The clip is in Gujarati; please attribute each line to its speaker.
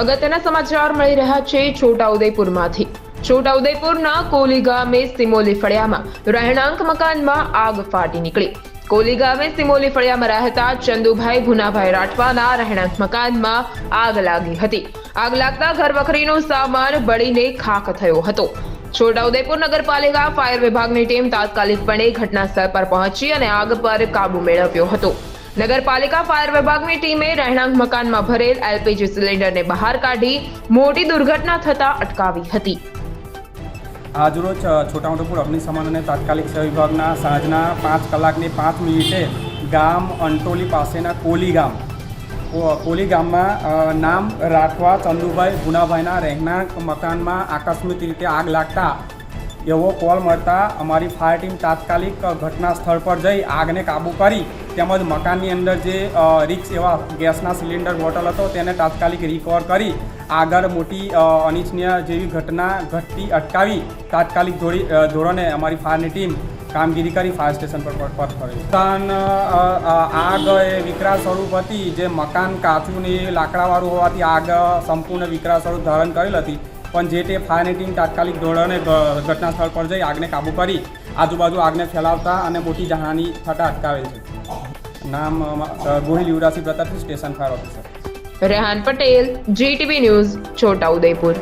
Speaker 1: અગત્યના સમાચાર મળી રહ્યા છે છોટાઉદેપુરમાંથી. છોટાઉદેપુરના કોલી ગામે સિમોલી ફળિયામાં રહેણાંક મકાનમાં આગ ફાટી નીકળી. કોલી ગામે સિમોલી ફળિયામાં રહેતા ચંદુભાઈ ભુનાભાઈ રાઠવાના રહેણાંક મકાનમાં આગ લાગી હતી. આગ લાગતા ઘર વખરીનો સામાન બળીને ખાખ થયો હતો. છોટાઉદેપુર નગરપાલિકા ફાયર વિભાગની ટીમ તાત્કાલિકપણે ઘટના સ્થળ પર પહોંચી અને આગ પર કાબુ મેળવ્યો હતો. નગરપાલિકા ફાયર વિભાગની ટીમે રહેણાંક મકાનમાં ભરેલ એલપીજી સિલિન્ડરને બહાર કાઢી મોટી દુર્ઘટના થતા અટકાવી હતી.
Speaker 2: આજરોજ છોટાઉદેપુર અગ્નિશમન અને તાત્કાલિક સેવા વિભાગના સાંજના પાંચ કલાકની પાંચ મિનિટે ગામ અંટોલી પાસેના કોલી ગામ કોલી ગામમાં નામ રાઠવા ચંદુભાઈ ગુનાભાઈના રહેણાંક મકાનમાં આકસ્મિક રીતે આગ લાગતા એવો કોલ મળતા અમારી ફાયર ટીમ તાત્કાલિક ઘટના સ્થળ પર જઈ આગને કાબૂ કરી તેમજ મકાનની અંદર જે રિક્સ એવા ગેસના સિલિન્ડર બોટલ હતો તેને તાત્કાલિક રિકવર કરી આગળ મોટી અનિચ્છનીય જેવી ઘટના ઘટતી અટકાવી તાત્કાલિક ધોરી ધોરણે અમારી ફાયરની ટીમ કામગીરી કરી ફાયર સ્ટેશન પર પર પર ફરી મકાન અ, અ, આગ એ વિકરાળ સ્વરૂપ હતી. જે મકાન કાચું ને લાકડાવાળું હોવાથી આગ સંપૂર્ણ વિકરાળ સ્વરૂપ ધારણ કરેલ હતી. પણ જે તે ફાયરની ટીમ તાત્કાલિક ધોરણે ઘટના સ્થળ પર જઈ આગને કાબૂ કરી, આજુબાજુ આગને ફેલાવતા અને મોટી જાનહાની થતાં અટકાવેલ છે. નામ Gohil Yuvrajsinh Pratapsinh, station fire officer
Speaker 1: Rehan Patel GTV news Chhota Udepur